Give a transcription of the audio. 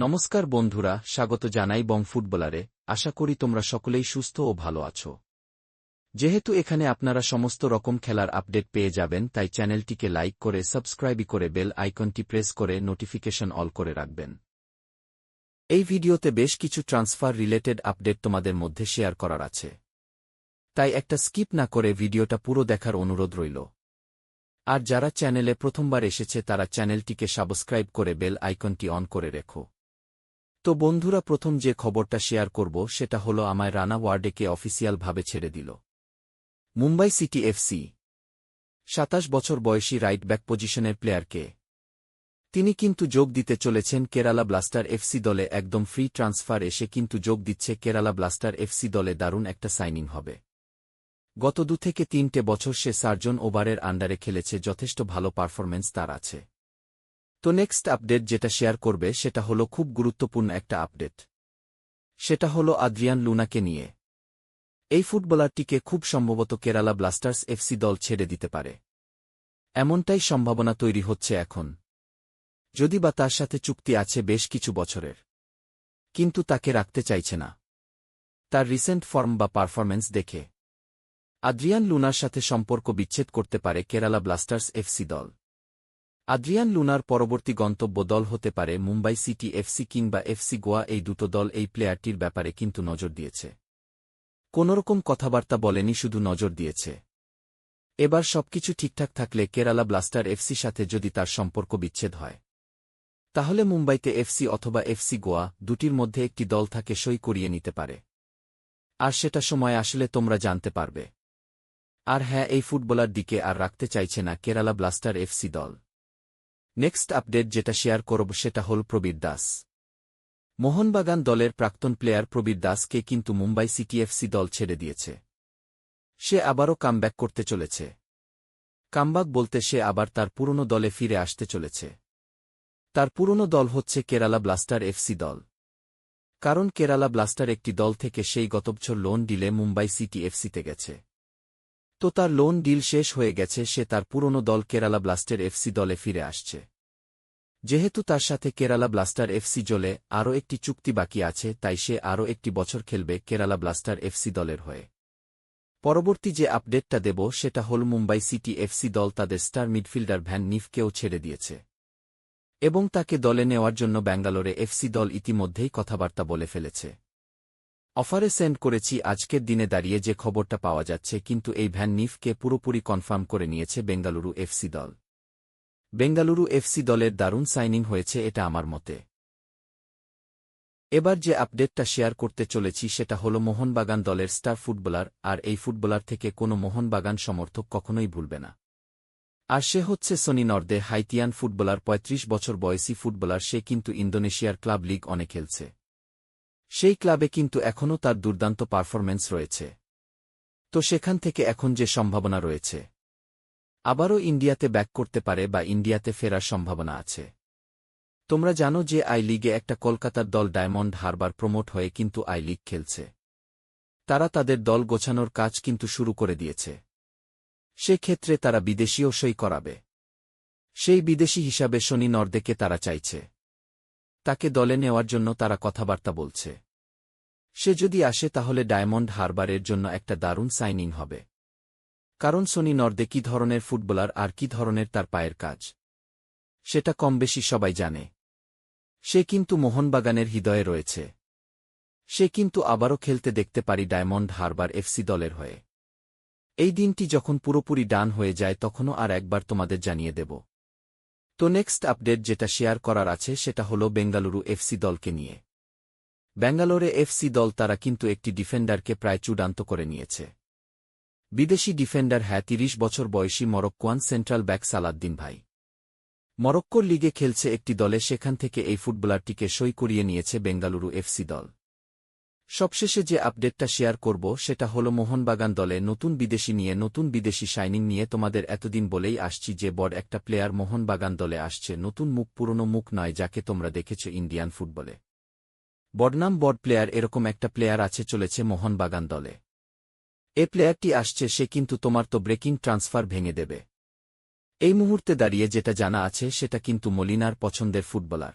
নমস্কার বন্ধুরা, স্বাগত জানাই বং ফুটবলারে। আশা করি তোমরা সকলেই সুস্থ ও ভালো আছো। যেহেতু এখানে আপনারা সমস্ত রকম খেলার আপডেট পেয়ে যাবেন, তাই চ্যানেলটিকে লাইক করে, সাবস্ক্রাইবই করে, বেল আইকনটি প্রেস করে, নোটিফিকেশন অল করে রাখবেন। এই ভিডিওতে বেশ কিছু ট্রান্সফার রিলেটেড আপডেট তোমাদের মধ্যে শেয়ার করার আছে। তাই একটা স্কিপ না করে ভিডিওটা পুরো দেখার অনুরোধ রইল। আর যারা চ্যানেলে প্রথমবার এসেছে, তারা চ্যানেলটিকে সাবস্ক্রাইব করে, বেল আইকনটি অন করে রেখো। তো বন্ধুরা প্রথম যে খবরটা শেয়ার করব সেটা হলো আমায় রানা ওয়ার্ডেকে অফিসিয়ালভাবে ছেড়ে দিল। Mumbai city FC. সাতাশ বছর বয়সী রাইট ব্যাক পজিশনের প্লেয়ারকে। তিনি কিন্তু যোগ দিতে চলেছেন কেরালা ব্লাস্টার এফসি দলে একদম ফ্রি ট্রান্সফার এসে কিন্তু যোগ দিচ্ছে কেরালা ব্লাস্টার এফসি দলে দারুণ একটা সাইনিং হবে। গত দু থেকে তিনটে বছর সে সার্জন ওভারের আন্ডারে খেলেছে, যথেষ্ট ভালো পারফরমেন্স তার আছে। তো নেক্সট আপডেট যেটা শেয়ার করবে সেটা হলো খুব গুরুত্বপূর্ণ একটা আপডেট সেটা হলো আদ্রিয়ান লুনাকে নিয়ে। এই ফুটবলারটিকে খুব সম্ভবত কেরালা ব্লাস্টার্স এফসি দল ছেড়ে দিতে পারে। এমনটাই সম্ভাবনা তৈরি হচ্ছে এখন। যদি বা তার সাথে চুক্তি আছে বেশ কিছু বছরের। কিন্তু তাকে রাখতে চাইছে না। তার রিসেন্ট ফর্ম বা পারফরম্যান্স দেখে। আদ্রিয়ান লুনার সাথে সম্পর্ক বিচ্ছেদ করতে পারে কেরালা ব্লাস্টার্স এফসি দল। আদ্রিয়ান লুনার পরবর্তী গন্তব্য দল হতে পারে মুম্বাই সিটি এফসি কিংবা এফসি গোয়া। এই দুটো দল এই প্লেয়ারটির ব্যাপারে কিন্তু নজর দিয়েছে। কোনোরকম কথাবার্তা বলেনি, শুধু নজর দিয়েছে। এবার সবকিছু ঠিকঠাক থাকলে কেরালা ব্লাস্টার এফসি সাথে যদি তার সম্পর্ক বিচ্ছেদ হয়। তাহলে মুম্বাইতে এফসি অথবা এফসি গোয়া দুটির মধ্যে একটি দল থাকে সই করিয়ে নিতে পারে। আর সেটা সময় আসলে তোমরা জানতে পারবে। আর হ্যাঁ এই ফুটবলার দিকে আর রাখতে চাইছে না কেরালা ব্লাস্টার এফসি দল। নেক্সট আপডেট যেটা শেয়ার করব সেটা হল প্রবীর দাস। মোহনবাগান দলের প্রাক্তন প্লেয়ার প্রবীর দাসকে কিন্তু মুম্বাই সিটিএফসি দল ছেড়ে দিয়েছে। সে আবারও কামব্যাক করতে চলেছে। কামবাক বলতে সে আবার তার পুরনো দলে ফিরে আসতে চলেছে। তার পুরনো দল হচ্ছে কেরালা ব্লাস্টার এফসি দল। কারণ কেরালা ব্লাস্টার একটি দল থেকে সেই গত বছর লোন ডিলে মুম্বাই সিটি এফসিতে গেছে। তো তার লোন ডিল শেষ হয়ে গেছে, সে তার পুরনো দল কেরালা ব্লাস্টার এফসি দলে ফিরে আসছে। যেহেতু তার সাথে কেরালা ব্লাস্টার এফসি জলে আরও একটি চুক্তি বাকি আছে, তাই সে আরও একটি বছর খেলবে কেরালা ব্লাস্টার এফসি দলের হয়ে। পরবর্তী যে আপডেটটা দেব, সেটা হল মুম্বাই সিটি এফসি দল তাদের স্টার মিডফিল্ডার ভ্যান নিফকেও ছেড়ে দিয়েছে। এবং তাকে দলে নেওয়ার জন্য ব্যাঙ্গালোরে এফসি দল ইতিমধ্যেই কথাবার্তা বলে ফেলেছে। অফারে সেন্ড করেছি আজকের দিনে দাঁড়িয়ে যে খবরটা পাওয়া যাচ্ছে, কিন্তু এই ভ্যান নিফকে পুরোপুরি কনফার্ম করে নিয়েছে বেঙ্গালুরু এফসি দল। বেঙ্গালুরু এফসি দলের দারুণ সাইনিং হয়েছে, এটা আমার মতে। এবার যে আপডেটটা শেয়ার করতে চলেছি, সেটা হল মোহনবাগান দলের স্টার ফুটবলার, আর এই ফুটবলার থেকে কোনো মোহনবাগান সমর্থক কখনোই ভুলবে না। আর সে হচ্ছে সনি নর্দে, হাইতিয়ান ফুটবলার ৩৫ বছর বয়সী ফুটবলার, সে কিন্তু ইন্দোনেশিয়ার ক্লাব লিগ অনেক খেলছে। সেই ক্লাবে কিন্তু এখনও তার দুর্দান্ত পারফরম্যান্স রয়েছে। তো সেখান থেকে এখন যে সম্ভাবনা রয়েছে। আবারও ইন্ডিয়াতে ব্যাক করতে পারে বা ইন্ডিয়াতে ফেরার সম্ভাবনা আছে। তোমরা জানো যে আই লিগে একটা কলকাতার দল ডায়মন্ড হারবার প্রমোট হয়ে কিন্তু আই লিগ খেলছে। তারা তাদের দল গোছানোর কাজ কিন্তু শুরু করে দিয়েছে। সেক্ষেত্রে তারা বিদেশীও সই করাবে। সেই বিদেশি হিসাবে শনি নর্দেকে তারা চাইছে। তাকে দলে নেওয়ার জন্য তারা কথাবার্তা বলছে। সে যদি আসে তাহলে ডায়মন্ড হারবারের জন্য একটা দারুণ সাইনিং হবে। কারণ সোনি নর্দে কি ধরনের ফুটবলার আর কি ধরনের তার পায়ের কাজ? সেটা কম বেশি সবাই জানে। সে কিন্তু মোহনবাগানের হৃদয়ে রয়েছে। সে কিন্তু আবারও খেলতে দেখতে পারি ডায়মন্ড হারবার এফসি দলের হয়ে। এই দিনটি যখন পুরোপুরি ডান হয়ে যায় তখনও আর একবার তোমাদের জানিয়ে দেব। তো নেক্সট আপডেট যেটা শেয়ার করার আছে সেটা হল বেঙ্গালুরু এফসি দলকে নিয়ে। ব্যাঙ্গালোরে এফসি দল তারা কিন্তু একটি ডিফেন্ডারকে প্রায় চূড়ান্ত করে নিয়েছে। বিদেশি ডিফেন্ডার হ্যাঁ তিরিশ বছর বয়সী মরক্কোয়ান সেন্ট্রাল ব্যাক সালাদ্দিন ভাই। মরক্কোর লিগে খেলছে একটি দলে, সেখান থেকে এই ফুটবলারটিকে সই করিয়ে নিয়েছে বেঙ্গালুরু এফসি দল। সবশেষে যে আপডেটটা শেয়ার করব সেটা হল মোহনবাগান দলে নতুন বিদেশি নিয়ে নতুন বিদেশি শাইনিং নিয়ে তোমাদের এতদিন বলেই আসছি যে বড় একটা প্লেয়ার মোহনবাগান দলে আসছে, নতুন মুখ, পুরনো মুখ নয় যাকে তোমরা দেখেছ ইন্ডিয়ান ফুটবলে। বডনাম বড প্লেয়ার এরকম একটা প্লেয়ার আছে চলেছে মোহনবাগান দলে। এ প্লেয়ারটি আসছে, সে কিন্তু তোমার তো ব্রেকিং ট্রান্সফার ভেঙে দেবে। এই মুহূর্তে দাঁড়িয়ে যেটা জানা আছে সেটা কিন্তু মলিনার পছন্দের ফুটবলার।